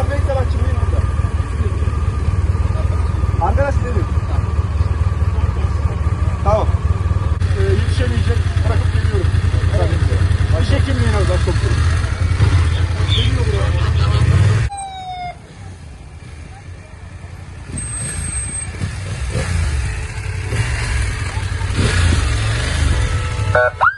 Sen bekle bak şimdi burada. Arkadaş dedim. Tamam. Ee, yetişemeyecek. Bırakıp geliyorum. Evet. Şey Baş hekimliğine uzak soktum. Geliyor buraya. Bye.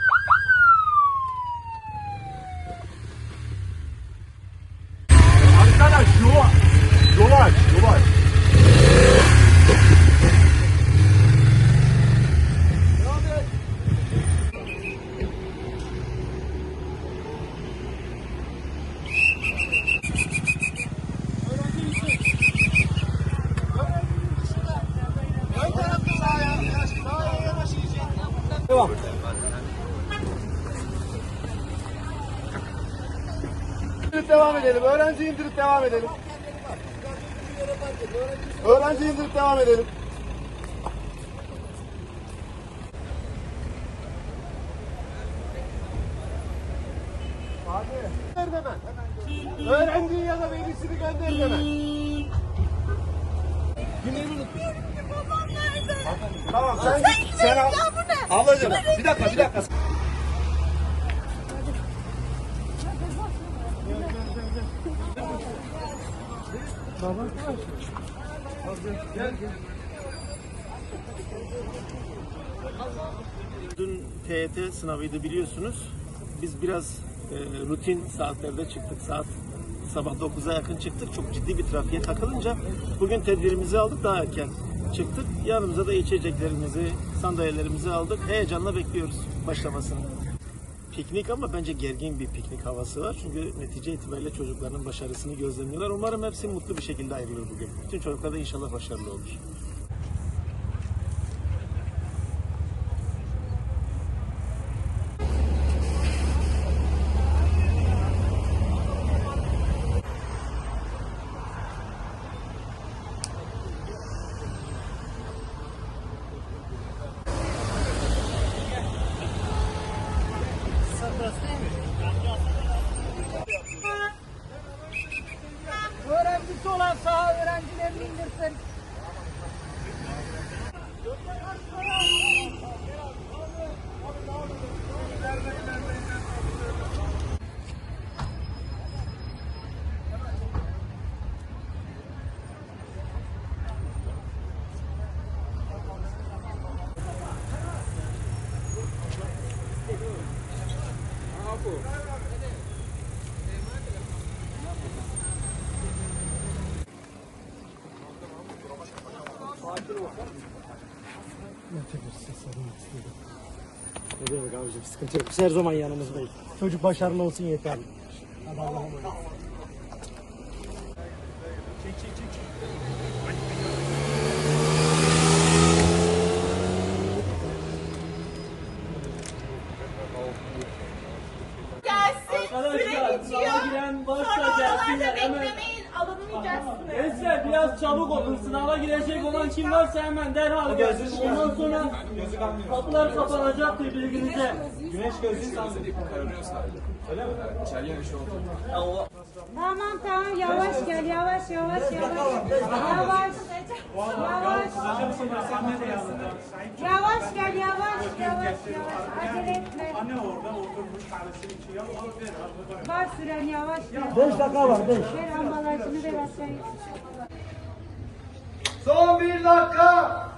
İndirip devam edelim. Öğrenci indirip devam edelim. Öğrenci indirip devam edelim. Gönder hemen. Öğrenciyi ya da velisini gönder hemen. Tamam sen git. Sen al. Ablacığım bir dakika bir dakika. Dün TET sınavıydı biliyorsunuz. Biz biraz e, rutin saatlerde çıktık. Saat sabah 9'a yakın çıktık. Çok ciddi bir trafiğe takılınca bugün tedbirimizi aldık daha erken çıktık. Yanımıza da içeceklerimizi, sandalyelerimizi aldık. Heyecanla bekliyoruz başlamasını. Piknik ama bence gergin bir piknik havası var. Çünkü netice itibariyle çocukların başarısını gözlemliyorlar. Umarım hepsi mutlu bir şekilde ayrılır bugün. Bütün çocuklar da inşallah başarılı olur. Öğrencisi olan saha öğrencilerini indirsin. Ne demek abicim sıkıntı yok. Biz her zaman yanımızdayız. Çocuk başarılı olsun yeterli. Hadi Allah'a emanet. Gelsin, süre bitiyor. giren varsa gelsinler hemen. beklemeyin, alınmayacaksınız. Gençler biraz çabuk olun. Sınava girecek olan kim varsa hemen derhal gelsin. Ondan sonra kapılar kapanacaktır bilginize. Tamam tamam yavaş gel yavaş yavaş yavaş. Yavaş. Yavaş. Yavaş yavaş yavaş yavaş. Acele etme. Anne orada oturmuş Var süren yavaş. 5 dakika var 5. Ver ambalajını ver aşağıya. Son bir dakika.